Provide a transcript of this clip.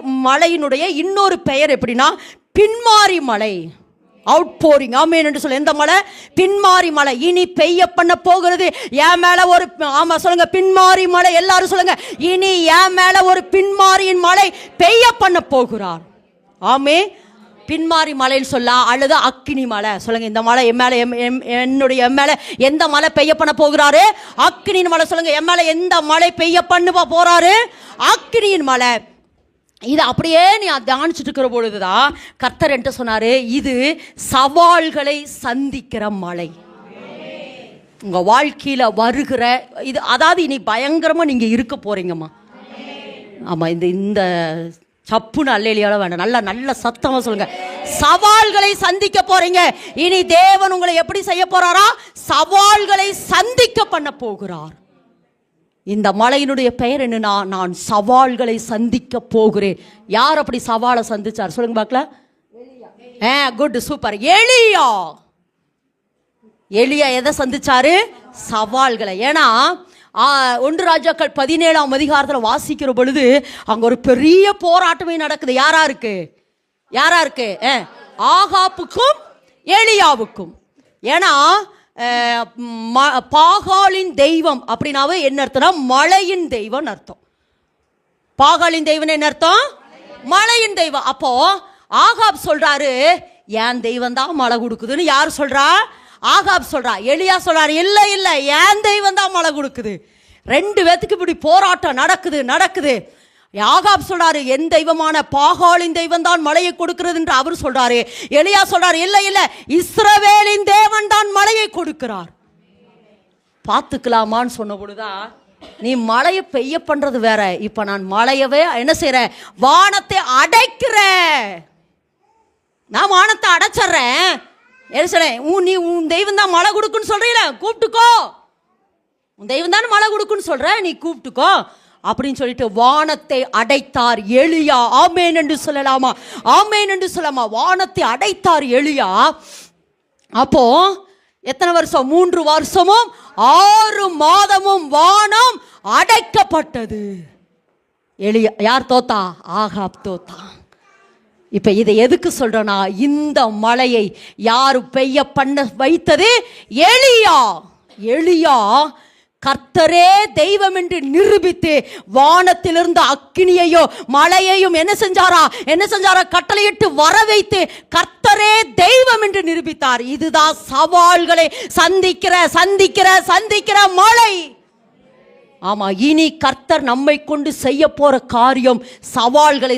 மலையினுடைய இன்னொரு பெயர் எப்படின்னா பின்மாரி மலை. அவுட் போரிங் ஆமீன் என்று சொல்ல. எந்த மலை? பின்மாறி மலை. இனி பெய்ய பண்ண போகிறது என் மேல ஒரு ஆமா சொல்லுங்க. பின்மாரி மலை. எல்லாரும் சொல்லுங்க. இனி என் மேல ஒரு பின்மாறியின் மலை பெய்ய பண்ண போகிறார். ஆமே பின்மாறி மலைன்னு சொல்லலாம் அல்லது அக்கினி மலை. சொல்லுங்க இந்த மலை என் மேல எம்- எம்- என்னுடைய என் மேல எந்த மலை பெய்ய பண்ண போகிறாரு? அக்கினியின் மலை. சொல்லுங்க என் மேல எந்த மலை பெய்ய பண்ணுவா போறாரு? அக்கினியின் மலை. இது அப்படியே நீ தியானிச்சுட்டு இருக்கிற பொழுதுதான் கர்த்தர் என்ன சொன்னாரு இது சவால்களை சந்திக்கிற மலை. உங்க வாழ்க்கையில வருகிற இது அதாவது இனி பயங்கரமா நீங்க இருக்க போறீங்கம்மா. ஆமா இந்த இந்த சப்புன்னு அல்லையில வேண்டாம். நல்ல நல்ல சத்தமா சொல்லுங்க. சவால்களை சந்திக்க போறீங்க. இனி தேவன் உங்களை எப்படி செய்ய போறாரா? சவால்களை சந்திக்க பண்ண போகிறார். இந்த மலையினுடைய பெயர் என்னன்னா நான் சவால்களை சந்திக்க போகிறேன். யார் அப்படி சவாலை சந்திச்சார்? சொல்லுங்க பார்க்கல. ஏ குட் சூப்பர் எலியா. எலியா எதை சந்திச்சாரு? சவால்களை. ஏன்னா ஒன்று ராஜாக்கள் பதினேழாம் அதிகாரத்தில் வாசிக்கிற பொழுது அங்க ஒரு பெரிய போராட்டமே நடக்குது. யாரா இருக்கு? யாரா இருக்கு? ஏ, ஆகாப்புக்கும் எலியாவுக்கும். ஏன்னா பாகாலின் தெய்வம் அப்படின்னாவே என்ன அர்த்தம்னா மழையின் தெய்வம் அர்த்தம். பாகாலின் தெய்வம் என்ன அர்த்தம்? மழையின் தெய்வம். அப்போ ஆகாப் சொல்றாரு என் தெய்வம் தான் மழை கொடுக்குதுன்னு யார் சொல்றா? ஆகாப் சொல்றா எளியா சொல்றாரு இல்ல இல்ல என் தெய்வம் தான் மழை கொடுக்குது. ரெண்டு பேத்துக்கு இப்படி போராட்டம் நடக்குது நடக்குது. யாகாப் சொல்றாரு என் தெய்வமான பாகாலின் தெய்வம் தான் மழையை கொடுக்கிறது என்று அவர் சொல்றாரு. எளியா சொல்றாரு இல்ல இல்ல இஸ்ரவேலின் தேவன் தான் மழையை கொடுக்கிறார். பார்த்துக்கலாமான்னு சொன்ன பொழுதுதான் நீ மழையை பெய்ய பண்றது வேற. இப்ப நான் மழையவே என்ன செய்றேன் வானத்தை அடைக்கிற. நான் வானத்தை அடைச்சிடுறேன். என்ன சொல்றேன் உன் நீ உன் தெய்வம் தான் மழை கொடுக்குன்னு சொல்றீல கூப்பிட்டுக்கோ. உன் தெய்வம் தானே மழை கொடுக்குன்னு சொல்ற? நீ கூப்பிட்டுக்கோ. அப்படின்னு சொல்லிட்டு வானத்தை அடைத்தார் எளியா ஆமேன் என்று சொல்லலாமா? ஆமேன் என்று சொல்லலாமா? வானத்தை அடைத்தார் எளியா அப்போ எத்தனை வருஷம்? மூன்று வருஷமும் ஆறு மாதமும் வானம் அடைக்கப்பட்டது. எளிய யார் தோத்தா? ஆகாப் தோத்தா. இப்ப இதை எதுக்கு சொல்கிறேன்னா இந்த மழையை யாரு பெய்ய பண்ண வைத்தது? எளியா எளியா கர்த்தரே தெய்வம் என்று நிரூபித்து வானத்திலிருந்து அக்கினியையோ மலையையும் என்ன செஞ்சாரா? என்ன செஞ்சாரா? கட்டளையிட்டு வர வைத்து கர்த்தரே தெய்வம் என்று நிரூபித்தார். இதுதான் சவால்களை சந்திக்கிற சந்திக்கிற சந்திக்கிற மழை. ஆமா இனி கர்த்தர் நம்மை கொண்டு செய்ய போற காரியம் சவால்களை